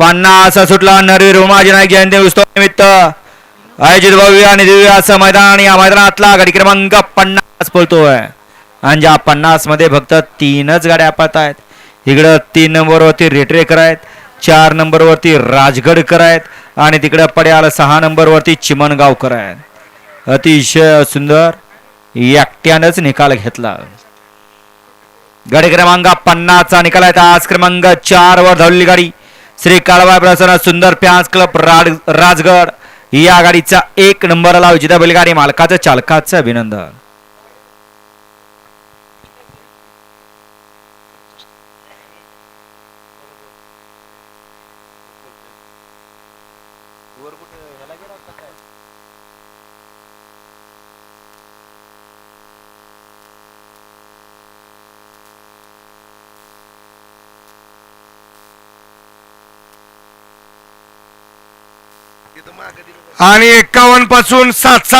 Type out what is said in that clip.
पन्नास सुटला नरवीर उमाजी नाईक जयंती उत्सव निमित्त आयोजित भव्य आणि दिव्य असं मैदान या मैदानातला गाडी क्रमांक पन्नास बोलतोय आणि ज्या पन्नासमध्ये फक्त तीनच गाड्या पळत आहेत. इकडं तीन नंबरवरती रेटरेकर आहेत चार नंबरवरती राजगडकर आहेत आणि तिकडं पड्याल सहा नंबरवरती चिमणगावकर आहेत. अतिशय सुंदर एकट्यानंच निकाल घेतला. गाडी क्रमांक पन्नासचा निकाल आहे. आज क्रमांक चार वर धावलेली गाडी. श्री काळबाई प्रसन्न सुंदर फॅन्स क्लब राड राजगड. या गाडीचा एक नंबरला विजेता बैलगाडी मालकाचं चालकाचं अभिनंदन. आणि एक्कावन्नपासून सात सात